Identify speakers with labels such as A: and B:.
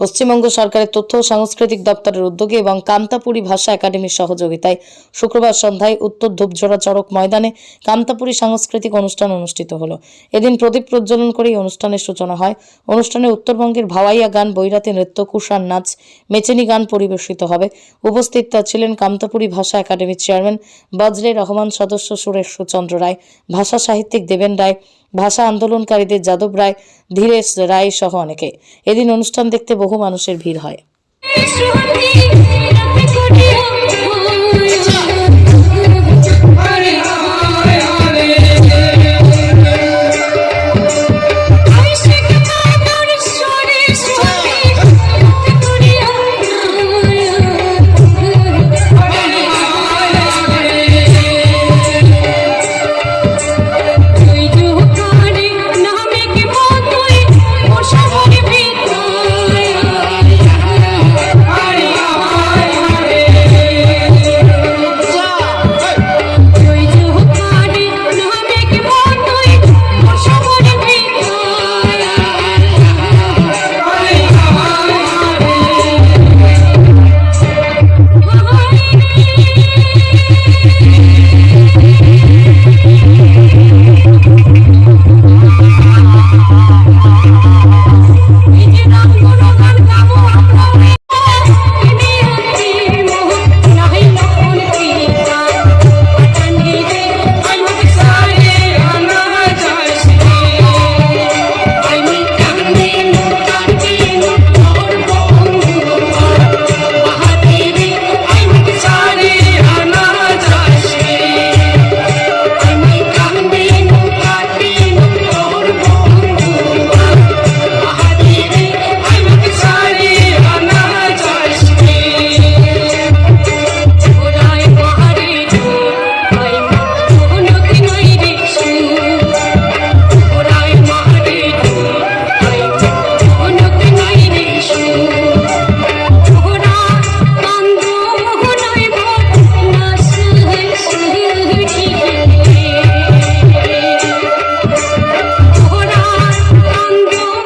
A: পশ্চিমবঙ্গ সরকারের তথ্য ও সাংস্কৃতিক দপ্তরের উদ্যোগে এবং কামতাপুরী ভাষা একাডেমির সহযোগিতায় শুক্রবার সন্ধ্যায় উত্তর ধূপঝোড়া চড়ক ময়দানে কামতাপুরী সাংস্কৃতিক অনুষ্ঠান অনুষ্ঠিত হলো। এদিন প্রদীপ প্রজ্বলন করে অনুষ্ঠানের সূচনা হয়। অনুষ্ঠানে উত্তরবঙ্গের ভাওয়াইয়া গান, বৈরাতি নৃত্য, কুষাণ নাচ, মেচেনি গান পরিবেশিত হবে। উপস্থিত ছিলেন কামতাপুরী ভাষা একাডেমির চেয়ারম্যান বজরে রহমান, সদস্য সুরেশ চন্দ্র রায়, ভাষা সাহিত্যিক দেবেন রায় ভাষা আন্দোলনকারীদের যাদব রায়, ধীরেশ রায় সহ অনেকে। এদিন অনুষ্ঠান দেখতে বহু মানুষের ভিড় হয়।